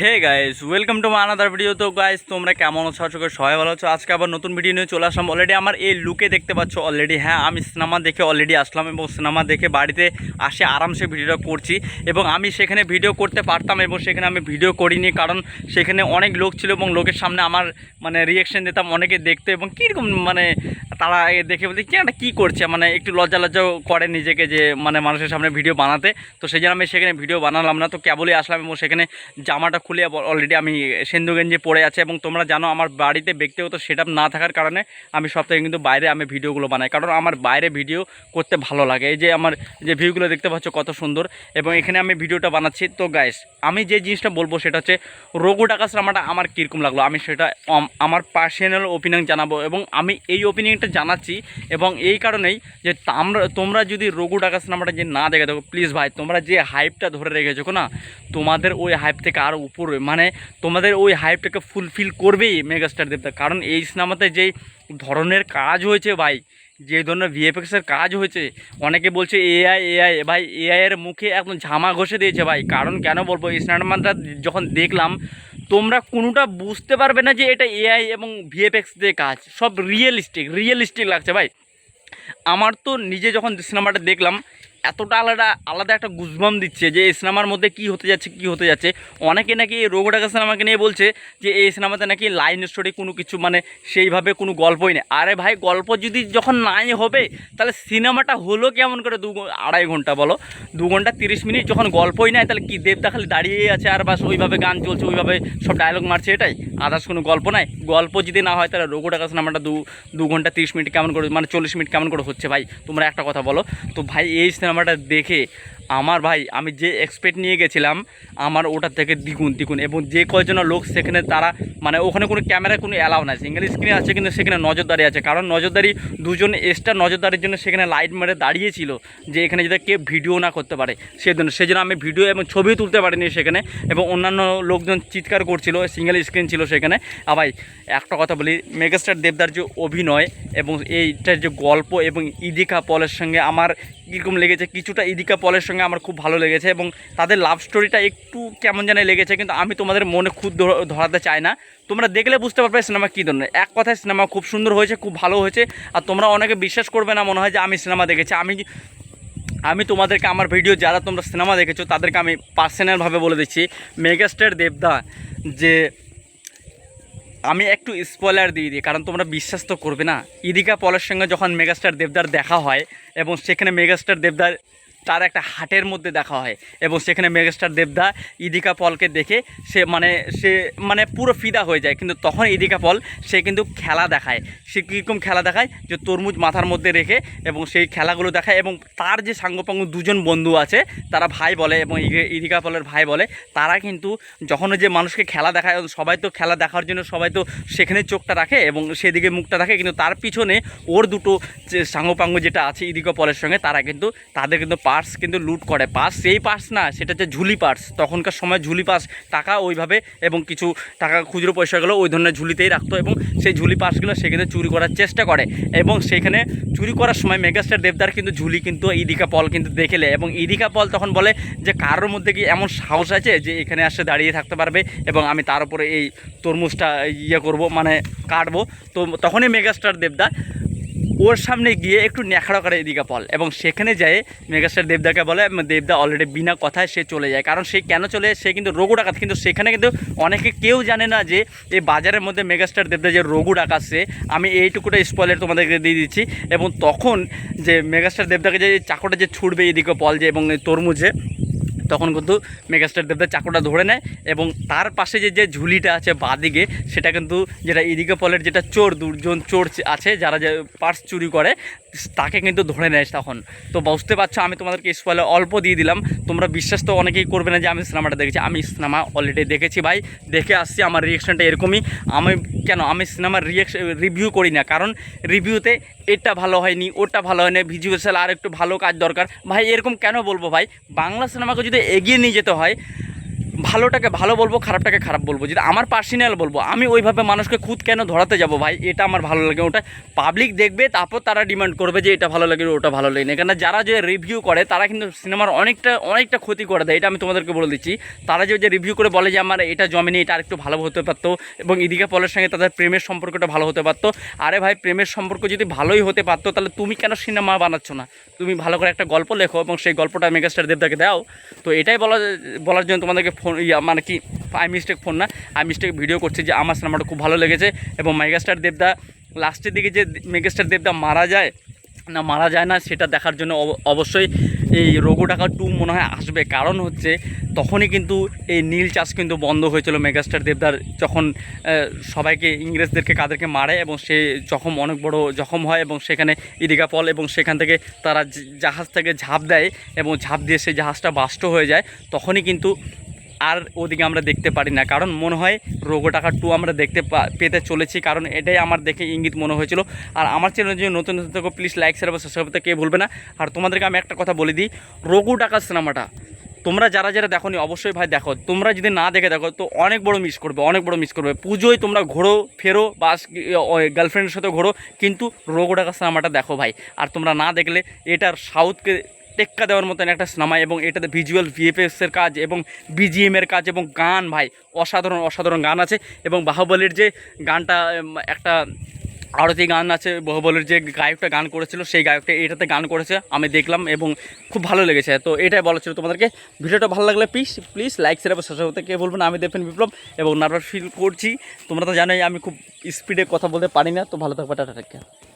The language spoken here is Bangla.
Hey guys welcome to my another video তো গাইস তোমরা কেমন আছো? আশা সবাই ভালো আছো। আজকে আবার নতুন ভিডিও নিয়ে চলে আসলাম। অলরেডি আমার এই লুকে দেখতে পাচ্ছ অলরেডি হ্যাঁ আমি সিনেমা দেখে অলরেডি আসলাম এবং সিনেমা দেখে বাড়িতে আসে আরামসে ভিডিওটা করছি এবং আমি সেখানে ভিডিও করতে পারতাম এবং সেখানে আমি ভিডিও করিনি কারণ সেখানে অনেক লোক ছিল এবং লোকের সামনে আমার মানে রিয়েকশন দিতাম অনেকে দেখতে এবং কীরকম মানে তারা দেখে বলতে কি একটা কী করছে? মানে একটু লজ্জা লজ্জাও করে নিজেকে যে মানে মানুষের সামনে ভিডিও বানাতে। তো সেই জন্য আমি সেখানে ভিডিও বানালাম না। তো কেবলই আসলাম এবং সেখানে জামাটা খুলে অলরেডি আমি গেঞ্জি পরে আছে এবং তোমরা জানো আমার বাড়িতে ব্যক্তিগত সেট না থাকার কারণে আমি থেকে কিন্তু বাইরে আমি ভিডিওগুলো বানাই। কারণ আমার বাইরে ভিডিও করতে ভালো লাগে। এই যে আমার যে ভিউগুলো দেখতে পাচ্ছ কত সুন্দর এবং এখানে আমি ভিডিওটা বানাচ্ছি। তো গাইস আমি যে জিনিসটা বলব সেটা হচ্ছে, রঘু ডাকাস রামাটা আমার কীরকম লাগল? আমি সেটা আমার পার্সোনাল ওপিনিয়ন জানাব এবং আমি এই ওপিনিয়নটা জানাচ্ছি এবং এই কারণেই যে আমরা তোমরা যদি রঘু ডাকাস নামাটা যে না দেখে দেখো প্লিজ ভাই, তোমরা যে হাইপটা ধরে রেখেছো না, তোমাদের ওই হাইপ থেকে আরও উপরে মানে তোমাদের ওই হাইপটাকে ফুলফিল করবেই মেগাস্টার দেবতা। কারণ এই সিনেমাতে যেই ধরনের কাজ হয়েছে ভাই যে ধরনের ভিএফএক্সের কাজ হয়েছে, অনেকে বলছে এআই এআই ভাই এআই এর মুখে একদম ঝামা ঘষে দিয়েছে ভাই। কারণ কেন বলব, এই সিনেমাটা যখন দেখলাম তোমরা কোনোটা বুঝতে পারবে না যে এটা এআই এবং ভিএফএক্স দিয়ে কাজ। সব রিয়েলিস্টিক রিয়েলিস্টিক লাগছে ভাই। আমার তো নিজে যখন সিনেমাটা দেখলাম এতটা আলাদা আলাদা একটা গুজবাম দিচ্ছে যে এই সিনেমার মধ্যে কি হতে যাচ্ছে, কি হতে যাচ্ছে। অনেকে নাকি এই রোগটাকা সিনেমাকে নিয়ে বলছে যে এই সিনেমাতে নাকি লাইন স্টোরি কোনো কিছু মানে সেইভাবে কোনো গল্পই নেই। আরে ভাই, গল্প যদি যখন নাই হবে, তাহলে সিনেমাটা হলো কেমন করে দু আড়াই ঘণ্টা বলো? দু ঘণ্টা তিরিশ মিনিট যখন গল্পই নাই, তাহলে কি দেবদা খালি দাঁড়িয়ে আছে আর বাস ওইভাবে গান চলছে, ওইভাবে সব ডায়লগ মারছে এটাই? আদার্স কোনো গল্প নাই? গল্প যদি না হয়, তাহলে রোগো টাকা সিনেমাটা দু দু ঘণ্টা তিরিশ মিনিট কেমন করে মানে চল্লিশ মিনিট কেমন করে হচ্ছে ভাই? তোমরা একটা কথা বলো। তো ভাই, এই সিনেমাটা দেখে আমার ভাই, আমি যে এক্সপেক্ট নিয়ে গেছিলাম, আমার ওটার থেকে দ্বিগুণ দ্বিগুণ। এবং যে কয়জন লোক সেখানে তারা মানে ওখানে কোনো ক্যামেরায় কোনো অ্যালাউ নাই। সিঙ্গেল স্ক্রিন আছে কিন্তু সেখানে নজরদারি আছে। কারণ নজরদারি, দুজন এক্সট্রা নজরদারির জন্য সেখানে লাইট মেরে দাঁড়িয়েছিল যে এখানে যদি কেউ ভিডিও না করতে পারে। সেজন্য সেজন্য আমি ভিডিও এবং ছবিও তুলতে পারিনি সেখানে। এবং অন্যান্য লোকজন চিৎকার করছিল সিঙ্গেল স্ক্রিন ছিল সেখানে। আর ভাই, একটা কথা বলি মেগাস্টার দেবদার যে অভিনয় এবং এইটার যে গল্প এবং ইদিকা পলের সঙ্গে আমার কীরকম লেগেছে, কিছুটা ইদিকা পলের সঙ্গে আমার খুব ভালো লেগেছে এবং তাদের লাভ স্টোরিটা একটু কেমন জানে লেগেছে, কিন্তু আমি তোমাদের মনে খুব ধরাতে চাই না। তোমরা দেখলে বুঝতে পারবে সিনেমা কী ধরনের। এক কথায় সিনেমা খুব সুন্দর হয়েছে, খুব ভালো হয়েছে, আর তোমরা অনেকে বিশ্বাস করবে না মনে হয় যে আমি সিনেমা দেখেছি। আমি আমি তোমাদেরকে আমার ভিডিও যারা তোমরা সিনেমা দেখেছ, তাদেরকে আমি পার্সোনালভাবে বলে দিচ্ছি। মেগাস্টার দেবদা, যে আমি একটু স্পয়লার দিয়ে দিই, কারণ তোমরা বিশ্বাস তো করবে না। ইদিকা পলের সঙ্গে যখন মেগাস্টার দেবদার দেখা হয়, এবং সেখানে মেগাস্টার দেবদার তার একটা হাটের মধ্যে দেখা হয় এবং সেখানে মেগাস্টার দেবদা, ইদিকা পলকে দেখে সে মানে সে মানে পুরো ফিদা হয়ে যায়। কিন্তু তখন ইদিকা পল, সে কিন্তু খেলা দেখায়। সে কীরকম খেলা দেখায়? যে তরমুজ মাথার মধ্যে রেখে এবং সেই খেলাগুলো দেখায় এবং তার যে সাঙ্গপাঙ্গ দুজন বন্ধু আছে, তারা ভাই বলে এবং ইদিকা পলের ভাই বলে, তারা কিন্তু যখন যে মানুষকে খেলা দেখায়, সবাই তো খেলা দেখার জন্য সবাই তো সেখানে চোখটা রাখে এবং সেদিকে মুখটা রাখে কিন্তু তার পিছনে ওর দুটো যে সাঙ্গপাঙ্গ যেটা আছে ইদিকা পলের সঙ্গে, তারা কিন্তু, তাদের কিন্তু পার্স কিন্তু লুট করে। পার্স সেই পার্স না সেটা হচ্ছে ঝুলি পার্স। তখনকার সময় ঝুলি পার্স টাকা ওইভাবে এবং কিছু টাকা খুচরো পয়সাগুলো ওই ধরনের ঝুলিতেই রাখতো এবং সেই ঝুলি পার্সগুলো সে কিন্তু চুরি করার চেষ্টা করে এবং সেখানে চুরি করার সময় মেগাস্টার দেবদার কিন্তু ঝুলি কিন্তু ইদিকা পল কিন্তু দেখেলে এবং ইদিকা পল তখন বলে যে, কারোর মধ্যে কি এমন সাহস আছে যে, এখানে আসে দাঁড়িয়ে থাকতে পারবে এবং আমি তার উপরে এই তরমুজটা ইয়ে করব মানে কাটবো? তো তখনই মেগাস্টার দেবদা ওর সামনে গিয়ে একটু ন্যাখাড়া করে এদিকে পল এবং সেখানে যায় মেগাস্টার দেবদাকে বলে দেবদা অলরেডি বিনা কথায় সে চলে যায়। কারণ সে কেন চলে সে কিন্তু রঘু ডাকাত। কিন্তু সেখানে কিন্তু অনেকে কেউ জানে না যে এই বাজারের মধ্যে মেগাস্টার দেবদা যে রঘু ডাকাচ্ছে আমি এইটুকুটা স্পয়লার তোমাদেরকে দিয়ে দিচ্ছি। এবং তখন যে মেগাস্টার দেবদাকে যে চাকুটা যে ছুটবে এদিকে পল যে, এবং তরমুজে তখন কিন্তু মেগাস্টার দেবদার চাকুটা ধরে নেয় এবং তার পাশে যে যে ঝুলিটা আছে বাদিকে, সেটা কিন্তু যেটা ইদিকে পলের যেটা চোর দুজন চোর আছে, যারা যে পার্স চুরি করে তাকে কিন্তু ধরে নেয় তখন। তো বুঝতে পারছ, আমি তোমাদেরকে স্পয়লার অল্প দিয়ে দিলাম। তোমরা বিশ্বাস তো অনেকেই করবে না যে আমি সিনেমাটা দেখেছি। আমি সিনেমা অলরেডি দেখেছি ভাই। দেখে আসছি, আমার রিয়েকশনটা এরকমই। আমি কেন? আমি সিনেমার রিয়েকশন রিভিউ করি না। কারণ রিভিউতে এটা ভালো হয়নি, ওটা ভালো হয়নি। ভিজুয়াল আর একটু ভালো কাজ দরকার। ভাই, এরকম কেন বলব ভাই? বাংলা সিনেমাকে যদি এগিয়ে নিয়ে যেতে হয় ভালোটাকে ভালো বলব, খারাপটাকে খারাপ বলব। যদি আমার পার্সোনাল বলব, আমি ওইভাবে মানুষকে খুদ কেন ধরাতে যাব ভাই? এটা আমার ভালো লাগে ওটা পাবলিক দেখবে, তারপর তারা ডিমান্ড করবে যে এটা ভালো লাগে, ওটা ভালো লাগে না। কেন যারা যে রিভিউ করে, তারা কিন্তু সিনেমার অনেকটা অনেকটা ক্ষতি করে দেয়। এটা আমি তোমাদেরকে বলে দিচ্ছি। তারা যে যে রিভিউ করে বলে যে আমার এটা জমেনি, এটা আরেকটু ভালো হতে পারতো এবং ইদিকা পলের সঙ্গে তাদের প্রেমের সম্পর্কটা ভালো হতে পারতো। আরে ভাই, প্রেমের সম্পর্ক যদি ভালোই হতে পারতো, তাহলে তুমি কেন সিনেমা বানাচ্ছ না? তুমি ভালো করে একটা গল্প লেখো এবং সেই গল্পটা মেগাস্টার দেবদাকে দাও। তো এটাই বলা, বলার জন্য তোমাদেরকে ফোন, ইয়া মানে কি আই মিস্টেক ফোন না আই মিস্টেক ভিডিও করছে যে আমার সিনেমাটা খুব ভালো লেগেছে এবং মেগাস্টার দেবদা লাস্টের দিকে যে মেগাস্টার দেবদা মারা যায়, না মারা যায় না সেটা দেখার জন্য অব- অবশ্যই এই রঘু টাকা টু মনে হয় আসবে। কারণ হচ্ছে তখনই কিন্তু এই নীল চাষ কিন্তু বন্ধ হয়েছিল মেগাস্টার দেবদার যখন সবাইকে ইংরেজদেরকে কাদেরকে মারে এবং সে জখম, অনেক বড় জখম হয় এবং সেখানে ইদিকা পল এবং সেখান থেকে তারা জাহাজ থেকে ঝাঁপ দেয় এবং ঝাঁপ দিয়ে সেই জাহাজটা বাষ্ট হয়ে যায়, তখনই কিন্তু আর ওদিকে আমরা দেখতে পারি না। কারণ মনে হয় রোগো টাকা টু আমরা দেখতে পেতে চলেছি। কারণ এটাই আমার দেখে ইঙ্গিত মনে হয়েছিল। আর আমার চ্যানেল যদি নতুন নতুন থাকো প্লিজ লাইক শেয়ার এবং সাবস্ক্রাইব করতে কে ভুলবে না। আর তোমাদেরকে আমি একটা কথা বলে দিই রঘু টাকা সিনেমাটা তোমরা যারা যারা দেখো অবশ্যই ভাই দেখো। তোমরা যদি না দেখে দেখো তো অনেক বড় মিস করবে, অনেক বড় মিস করবে। পুজোয় তোমরা ঘোরো, ফেরো বা গার্লফ্রেন্ডের সাথে ঘোরো, কিন্তু রোগো টাকা সিনেমাটা দেখো ভাই। আর তোমরা না দেখলে, এটার সাউথকে টেক্কা দেওয়ার মতন একটা সিনেমা এবং এটাতে ভিজুয়াল ভিএফএসের কাজ এবং বিজিএমের কাজ এবং গান, ভাই, অসাধারণ অসাধারণ গান আছে এবং বাহুবলীর যে গানটা একটা আরতি গান আছে, বাহুবলীর যে গায়কটা গান করেছিল, সেই গায়কটা এটাতে গান করেছে, আমি দেখলাম এবং খুব ভালো লেগেছে। তো এটাই বলা ছিল তোমাদেরকে। ভিডিওটা ভালো লাগলে প্লিজ প্লিজ লাইক শেয়ার এবং সাবস্ক্রাইব করতে বলবেন আমি দেখবেন বিপ্লব এবং নার্ভাস ফিল করছি। তোমরা তো জানোই আমি খুব স্পিডে কথা বলতে পারি না। তো ভালো থাকবে, টাটা.